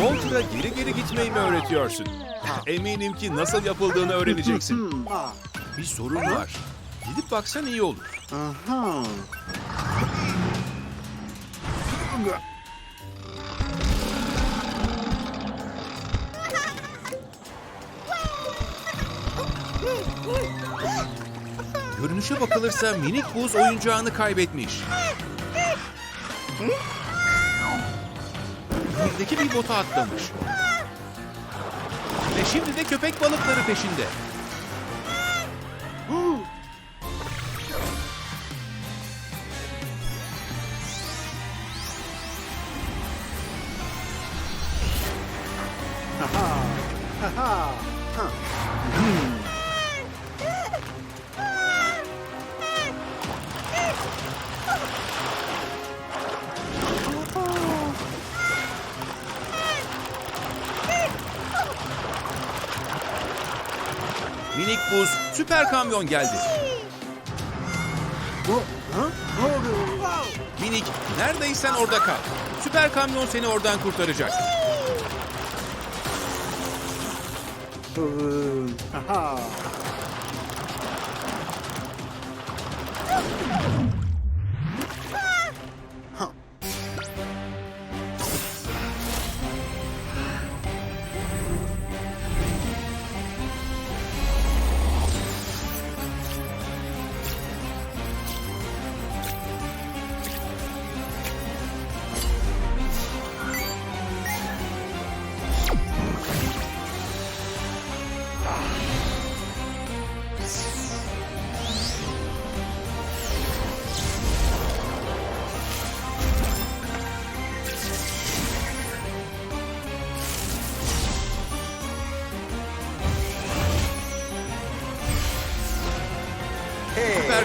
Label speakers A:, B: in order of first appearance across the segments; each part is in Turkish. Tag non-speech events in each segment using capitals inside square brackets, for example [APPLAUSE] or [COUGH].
A: Walter'a geri geri gitmeyi mi öğretiyorsun? [LAUGHS] Eminim ki nasıl yapıldığını öğreneceksin. [LAUGHS] Bir sorun var. Gidip baksan iyi olur.
B: Aha.
A: Görünüşe bakılırsa minik buz oyuncağını kaybetmiş. [LAUGHS] Nehir'deki bir bota atlamış. Ve şimdi de köpek balıkları peşinde. Kamyon geldi. Minik neredeysen orada kal. Süper kamyon seni oradan kurtaracak.
B: Aha.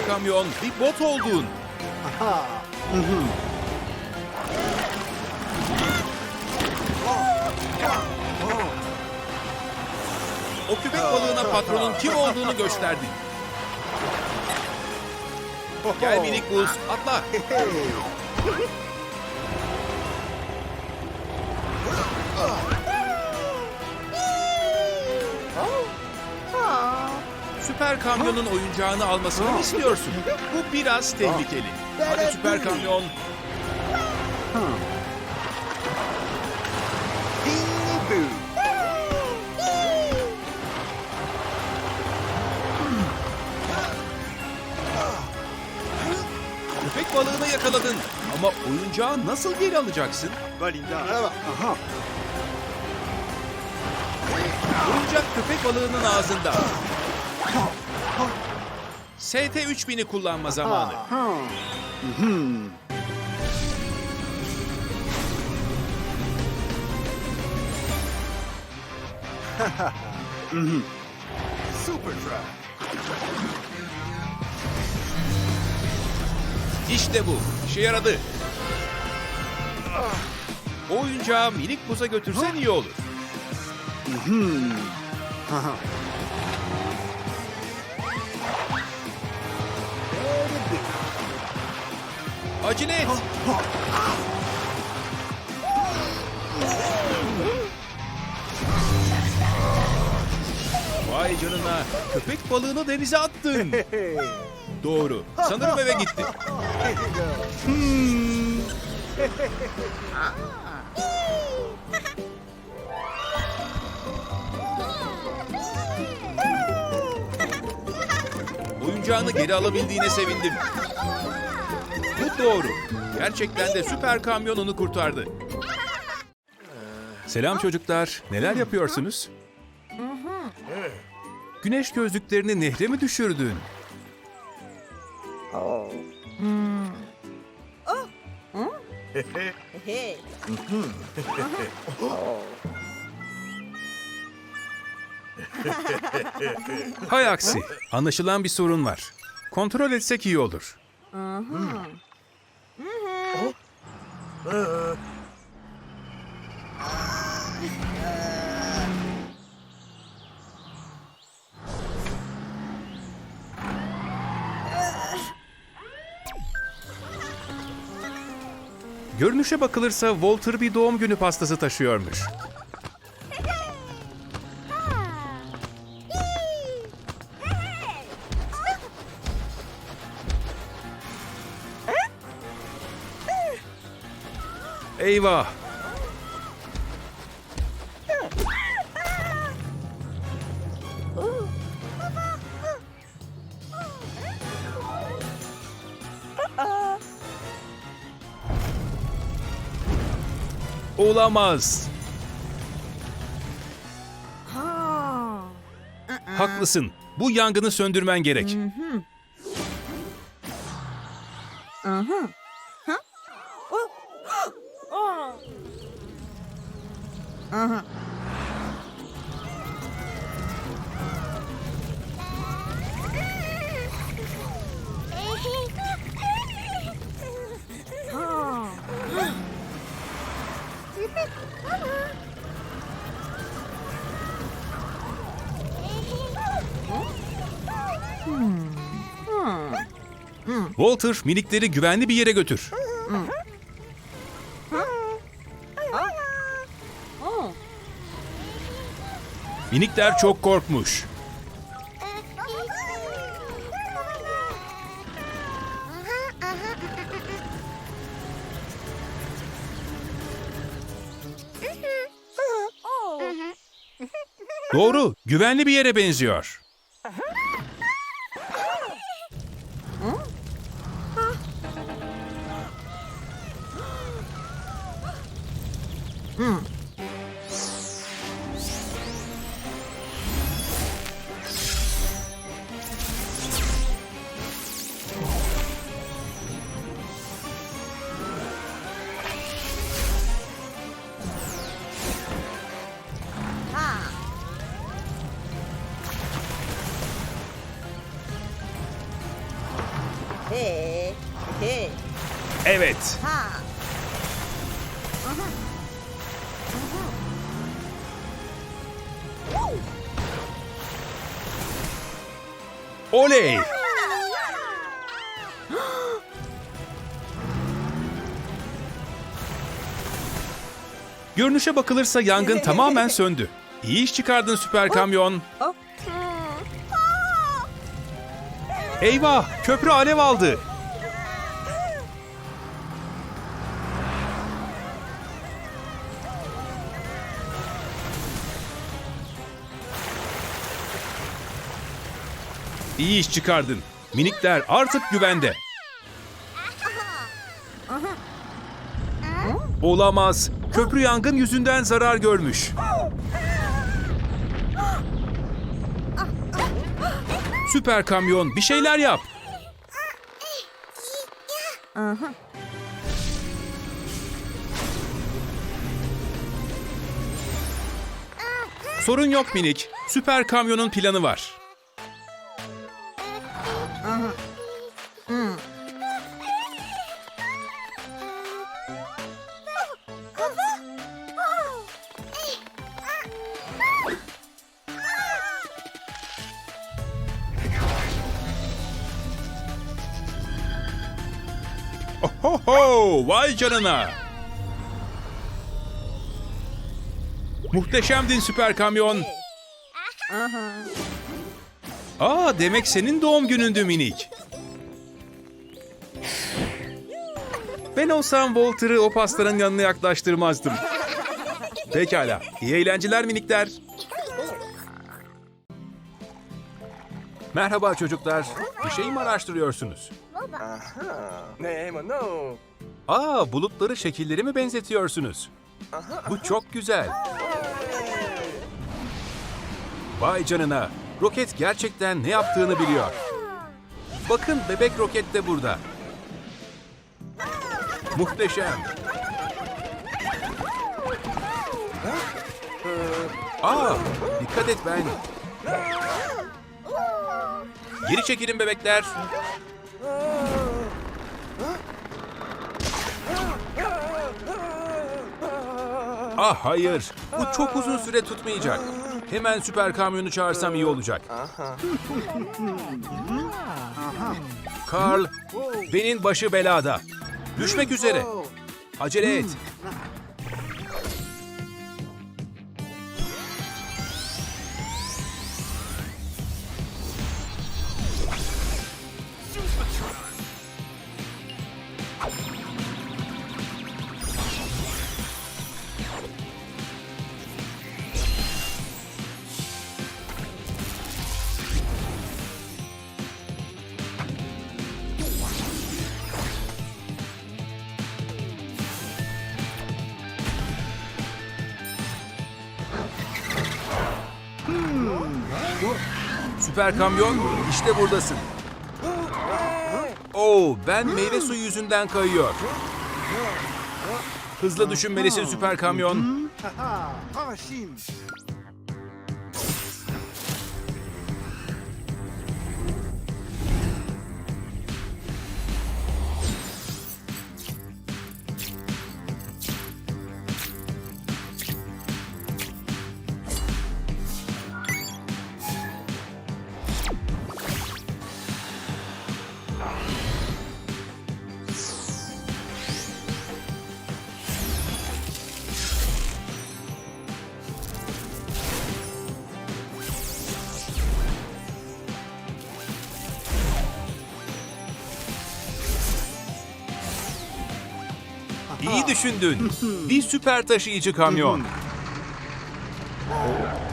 A: Kamyon bir bot oldun.
B: Aha. Hı hı.
A: O köpek balığına patronun kim olduğunu gösterdin. Gel minik buz atla. Süper kamyonun oyuncağını almasını mı istiyorsun? Bu biraz tehlikeli. Hadi süper kamyon. Köpek balığını yakaladın. Ama oyuncağı nasıl geri alacaksın?
B: Aha.
A: Oyuncak köpek balığının ağzında. ST-3000'i kullanma zamanı. [LAUGHS]
B: Super truck.
A: İşte bu. İşe yaradı. O oyuncağı minik buza götürsen iyi olur. Acele et. Vay canına. Köpek balığını denize attın. Doğru. Sanırım eve gitti.
B: Go.
A: Oyuncağını geri alabildiğine sevindim. Doğru. Gerçekten de süper kamyon onu kurtardı. Selam çocuklar. Neler yapıyorsunuz? Güneş gözlüklerini nehre mi düşürdün? Hay aksi. Anlaşılan bir sorun var. Kontrol etsek iyi olur. Görünüşe bakılırsa Walter bir doğum günü pastası taşıyormuş. Eyvah! Olamaz. Haklısın. Bu yangını söndürmen gerek. Walter, minikleri güvenli bir yere götür. Minikler çok korkmuş. [LAUGHS] Doğru, güvenli bir yere benziyor. Evet. Oley! Görünüşe bakılırsa yangın tamamen söndü. İyi iş çıkardın süper kamyon. Eyvah! Köprü alev aldı. İyi iş çıkardın. Minikler artık güvende. Olamaz. Köprü yangın yüzünden zarar görmüş. Süper kamyon bir şeyler yap. Sorun yok minik. Süper kamyonun planı var. Vay canına! Muhteşemdin süper kamyon. Aa demek senin doğum günündü minik. Ben olsam Walter'ı o pastanın yanına yaklaştırmazdım. Pekala. İyi eğlenceler minikler. Merhaba çocuklar. Bir şey mi araştırıyorsunuz?
B: Nee, maar no.
A: Aa, bulutları şekilleri mi benzetiyorsunuz? Bu çok güzel. Vay canına. Roket gerçekten ne yaptığını biliyor. Bakın bebek roket de burada. Muhteşem. Aa, dikkat et ben. Geri çekilin bebekler. Ah hayır. Bu çok uzun süre tutmayacak. Hemen süper kamyonu çağırsam iyi olacak. Carl, Ben'in başı belada. Düşmek üzere. Acele et. Süper kamyon, işte buradasın. Oo, ben meyve suyu yüzünden kayıyor. Hızlı düşünmelisin süper kamyon. İyi düşündün. Bir süper taşıyıcı kamyon.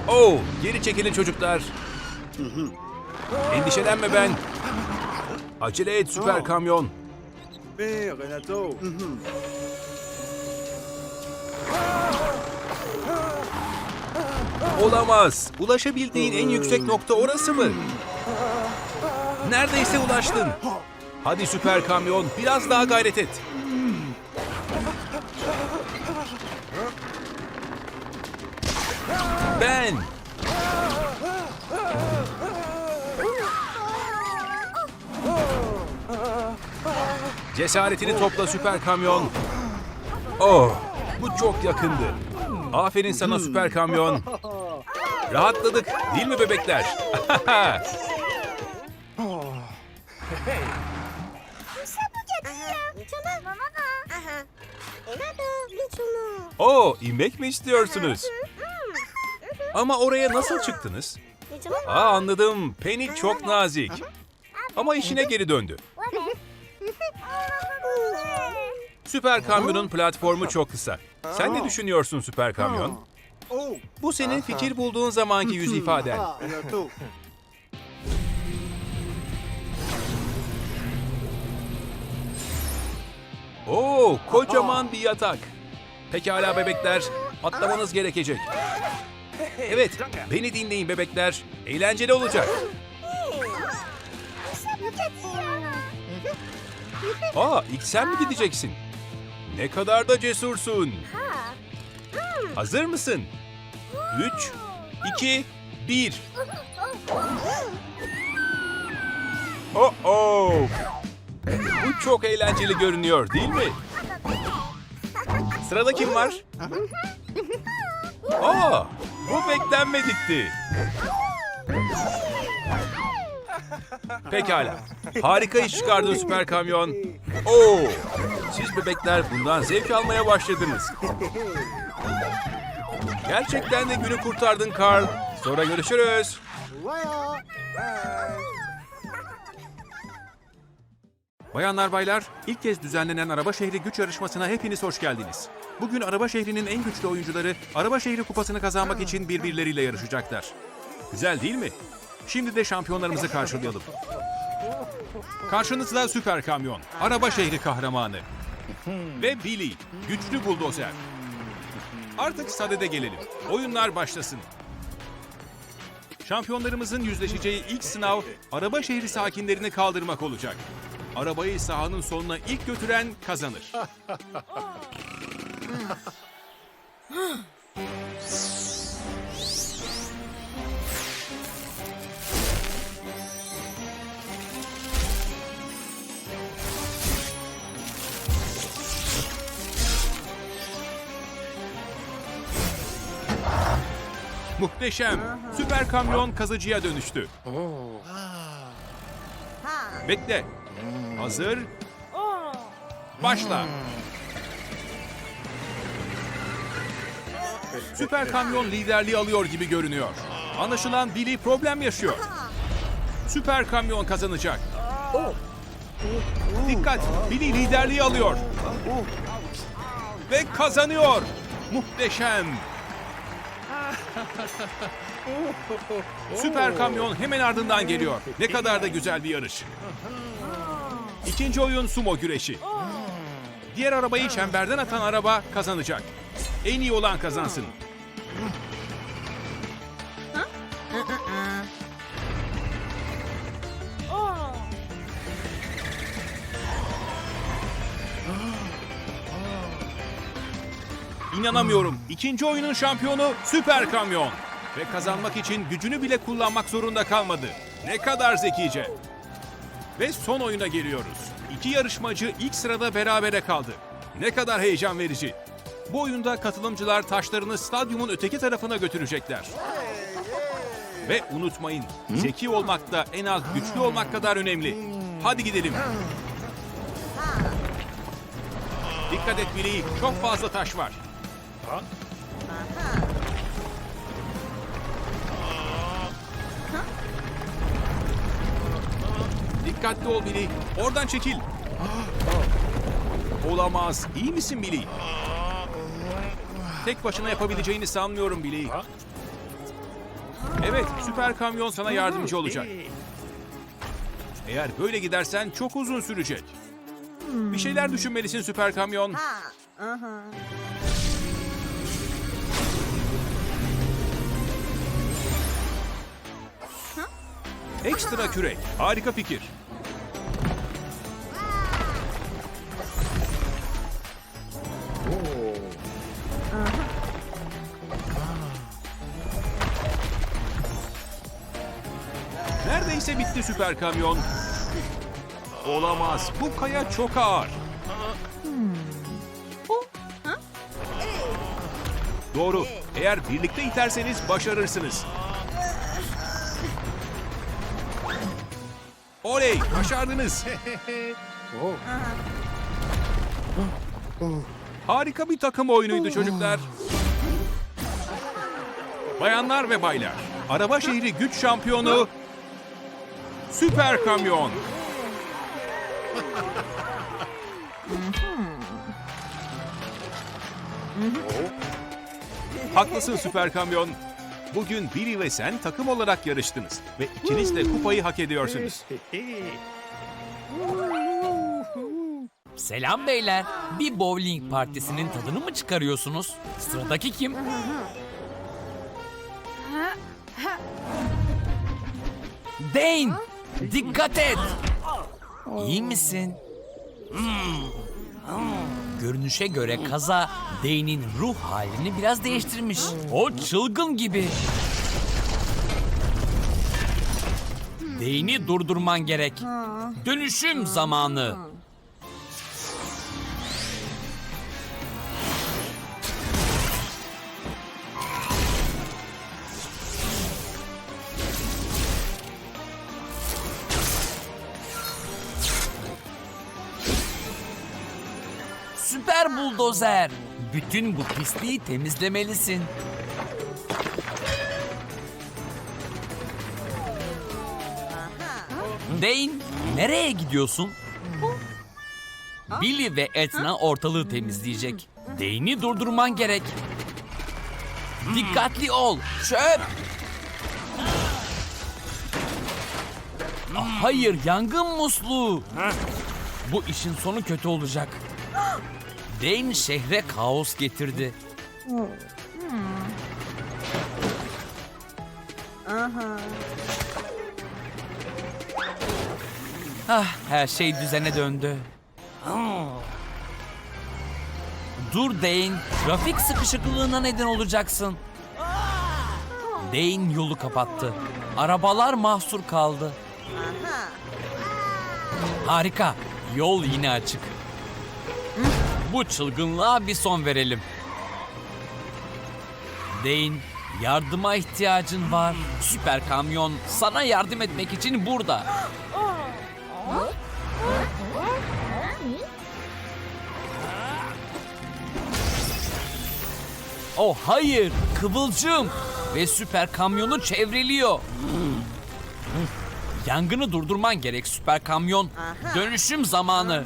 A: Oo, geri çekilin çocuklar. Endişelenme ben. Acele et süper kamyon.
C: Be, Renato.
A: Olamaz. Ulaşabildiğin en yüksek nokta orası mı? Neredeyse ulaştın. Hadi süper kamyon, biraz daha gayret et. ben. Cesaretini topla süper kamyon. Oh, bu çok yakındı. Aferin sana süper kamyon. Rahatladık değil mi bebekler? [LAUGHS] Oo, inmek mi istiyorsunuz? Ama oraya nasıl çıktınız? Aa anladım. Penny çok nazik. Ama işine geri döndü. Süper kamyonun platformu çok kısa. Sen ne düşünüyorsun süper kamyon? Bu senin fikir bulduğun zamanki yüz ifaden. Oo, kocaman bir yatak. Pekala bebekler, atlamanız gerekecek. Evet, beni dinleyin bebekler. Eğlenceli olacak. Aa, ilk sen mi gideceksin? Ne kadar da cesursun. Hazır mısın? 3, 2, 1. Oh oh. Bu çok eğlenceli görünüyor değil mi? Sırada kim var? Aa, bu beklenmedikti. Pekala. Harika iş çıkardın süper kamyon. Oo, siz bebekler bundan zevk almaya başladınız. Gerçekten de günü kurtardın Carl. Sonra görüşürüz. Bayanlar baylar, ilk kez düzenlenen Araba Şehri güç yarışmasına hepiniz hoş geldiniz. Bugün Araba Şehri'nin en güçlü oyuncuları Araba Şehri kupasını kazanmak için birbirleriyle yarışacaklar. Güzel değil mi? Şimdi de şampiyonlarımızı karşılayalım. Karşınızda Süper Kamyon, Araba Şehri kahramanı. Ve Billy, güçlü buldozer. Artık sadede gelelim. Oyunlar başlasın. Şampiyonlarımızın yüzleşeceği ilk sınav araba şehri sakinlerini kaldırmak olacak. Arabayı sahanın sonuna ilk götüren kazanır. Muhteşem. Süper kamyon kazıcıya dönüştü. Bekle. Hazır. Başla. Süper kamyon liderliği alıyor gibi görünüyor. Anlaşılan Billy problem yaşıyor. Süper kamyon kazanacak. Dikkat! Billy liderliği alıyor. Ve kazanıyor. Muhteşem. Süper kamyon hemen ardından geliyor. Ne kadar da güzel bir yarış. İkinci oyun sumo güreşi. Diğer arabayı çemberden atan araba kazanacak. En iyi olan kazansın. İnanamıyorum. İkinci oyunun şampiyonu Süper Kamyon. Ve kazanmak için gücünü bile kullanmak zorunda kalmadı. Ne kadar zekice. Ve son oyuna geliyoruz. İki yarışmacı ilk sırada berabere kaldı. Ne kadar heyecan verici. Bu oyunda katılımcılar taşlarını stadyumun öteki tarafına götürecekler. Ve unutmayın, zeki olmak da en az güçlü olmak kadar önemli. Hadi gidelim. Dikkat et Billy, çok fazla taş var. Dikkatli ol Billy. Oradan çekil. Olamaz. İyi misin Billy? Tek başına yapabileceğini sanmıyorum Billy. Evet, süper kamyon sana yardımcı olacak. Eğer böyle gidersen çok uzun sürecek. Bir şeyler düşünmelisin süper kamyon. Ekstra kürek. Harika fikir. Bitti süper kamyon. Olamaz. Bu kaya çok ağır. Doğru. Eğer birlikte iterseniz başarırsınız. Oley! Başardınız. [LAUGHS] Harika bir takım oyunuydu çocuklar. Bayanlar ve baylar, araba şehri güç şampiyonu Süper Kamyon. Haklısın Süper Kamyon. Bugün Billy ve sen takım olarak yarıştınız ve ikiniz de kupayı hak ediyorsunuz.
D: Selam beyler. Bir bowling partisinin tadını mı çıkarıyorsunuz? Sıradaki kim? Dane! Dikkat et! İyi misin? Görünüşe göre kaza Dane'in ruh halini biraz değiştirmiş. O çılgın gibi. Dane'i durdurman gerek. Dönüşüm zamanı. Süper buldozer. Bütün bu pisliği temizlemelisin. Dane, nereye gidiyorsun? Billy ve Etna ortalığı temizleyecek. Dane'i durdurman gerek. Dikkatli ol, çöp! Hayır, yangın musluğu. Bu işin sonu kötü olacak. Dane şehre kaos getirdi. Ah, her şey düzene döndü. Dur Dane, trafik sıkışıklığına neden olacaksın. Dane yolu kapattı. Arabalar mahsur kaldı. Harika, yol yine açık. Bu çılgınlığa bir son verelim. Dane, yardıma ihtiyacın var. Süper kamyon sana yardım etmek için burada. Oh hayır, kıvılcım ve süper kamyonu çevreliyor. Yangını durdurman gerek süper kamyon. Dönüşüm zamanı.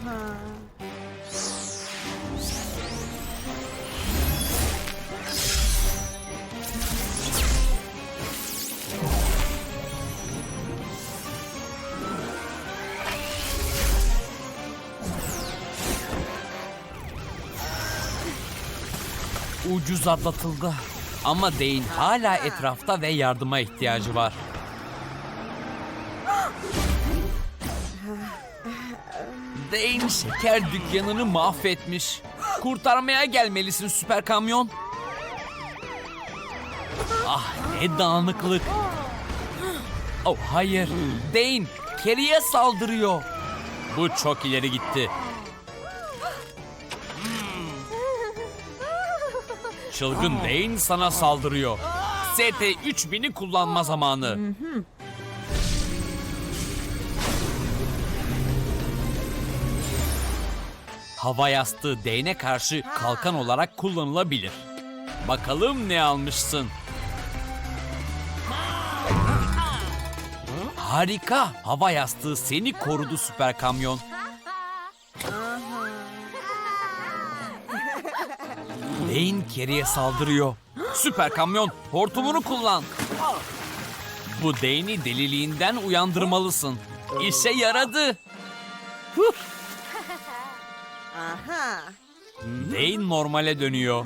D: Ucuz atlatıldı. Ama Dane hala etrafta ve yardıma ihtiyacı var. Dane şeker dükkanını mahvetmiş. Kurtarmaya gelmelisin süper kamyon. Ah ne dağınıklık. Oh hayır. Dane Kerry'e saldırıyor. Bu çok ileri gitti. Çılgın Dane sana saldırıyor. ST 3000'i kullanma zamanı. Hava yastığı Dane'e karşı kalkan olarak kullanılabilir. Bakalım ne almışsın? Harika. Hava yastığı seni korudu süper kamyon. Lane Kerry'e saldırıyor. Süper kamyon hortumunu kullan. Bu Dane'i deliliğinden uyandırmalısın. İşe yaradı. Huh. Dane normale dönüyor.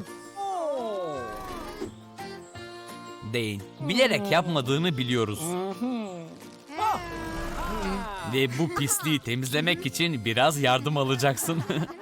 D: Dane, bilerek yapmadığını biliyoruz. Ve bu pisliği temizlemek için biraz yardım alacaksın. [LAUGHS]